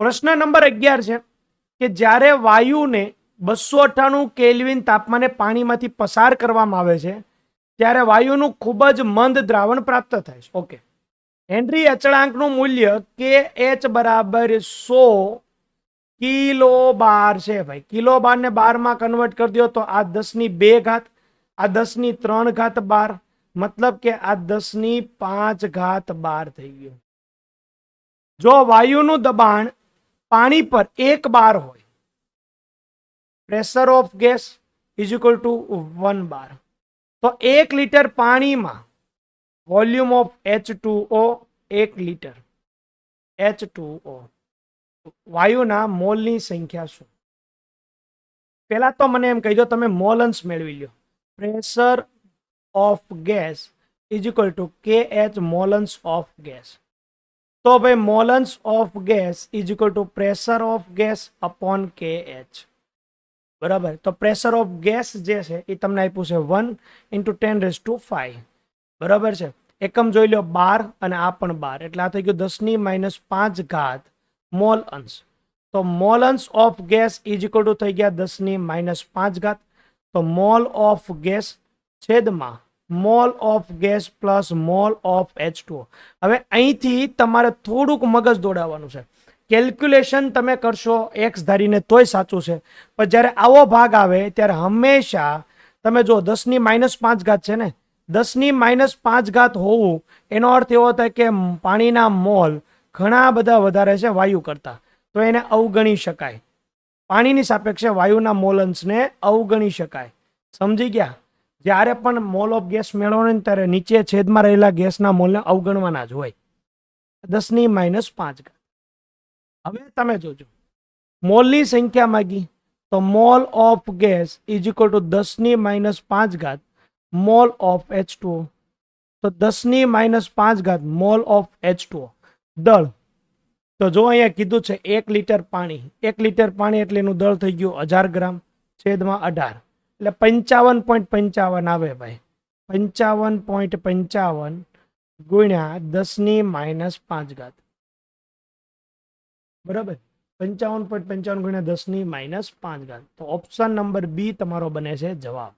પ્રશ્ન નંબર અગિયાર છે કે જ્યારે વાયુને બસો અઠ્ઠાણું કેલ્વિન તાપમાને પાણીમાંથી પસાર કરવામાં આવે છે, ત્યારે વાયુનું ખૂબ જ મંદ દ્રાવણ પ્રાપ્ત થાય છે. ઓકે હેનરી અચળાંકનું મૂલ્ય કે એચ બરાબર સો કિલો બાર છે ભાઈ. કિલો બાર ને બારમાં કન્વર્ટ કરી દો તો આ દસની બે ઘાત, આ દસની ત્રણ ઘાત બાર, મતલબ કે આ દસની પાંચ ઘાત બાર થઈ ગયું. જો વાયુનું દબાણ પાણી પર એક બાર હોય. Pressure of gas is equal to one bar તો એક લીટર પાણીમાં volume of H two O એક લીટર એચ ટુ ઓ વાયુના મોલની સંખ્યા શું? પહેલાં તો મને એમ કહી દો, તમે મોલન્સ મેળવી લો pressure of gas is equal to K H મોલન્સ of gas તો ભાઈ મોલન્સ of gas is equal to pressure of gas upon K H. બરાબર? તો પ્રેશર ઓફ ગેસ જે છે એ તમને આપ્યું છે one into ten raise to five બરાબર છે? એકમ જોઈ લો બાર અને આ પણ બાર. એટલે આ થઈ ગયું દસની માઇનસ પાંચ ઘાત મોલ અંશ તો મોલ અંશ of gas is equal to થઈ ગયા દસની માઇનસ પાંચ ઘાત. તો મોલ ઓફ ગેસ છેદમાં mole of gas plus mole of H હવે અહીંથી તમારે થોડુંક મગજ દોડાવવાનું છે. કેલ્ક્યુલેશન તમે કરશો એક્સ ધારીને તોય સાચું છે. પણ જ્યારે આવો ભાગ આવે, ત્યારે હંમેશા તમે જો દસની માઇનસ પાંચ ઘાત છે ને દસની માઇનસ પાંચ ઘાત હોવું, એનો અર્થ એવો થાય કે પાણીના મોલ ઘણા બધા વધારે છે વાયુ કરતાં. તો એને અવગણી શકાય. પાણીની સાપેક્ષે વાયુના મોલન્સને અવગણી શકાય. સમજી ગયા? જ્યારે પણ મોલ ઓફ ગેસ મેળવવાનો ત્યારે નીચે છેદમાં રહેલા ગેસના મોલને અવગણવાના જ હોય. દસની માઇનસ પાંચ હવે તમે જોજો. મોલની સંખ્યા માગી. તો mole of gas is equal to દસની માઇનસ પાંચ ઘાત મોલ ઓફ એચ ટુ તો દસની માઇનસ પાંચ ઘાત મોલ ઓફ એચ ટુ દળ. તો જો અહીંયા કીધું છે એક લીટર પાણી. એક લીટર પાણી એટલે એનું દળ થઈ ગયું હજાર ગ્રામ. છેદમાં અઢાર. એટલે પંચાવન પોઈન્ટ પંચાવન આવે ભાઈ. પંચાવન પોઈન્ટ પંચાવન ગુણ્યા દસની માઇનસ પાંચ ઘાત. બરાબર? પંચાવન પોઈન્ટ પંચાવન ગુણ્યા દસની માઇનસ પાંચ ઘાત. તો ઓપ્શન નંબર બી તમારો બને છે જવાબ.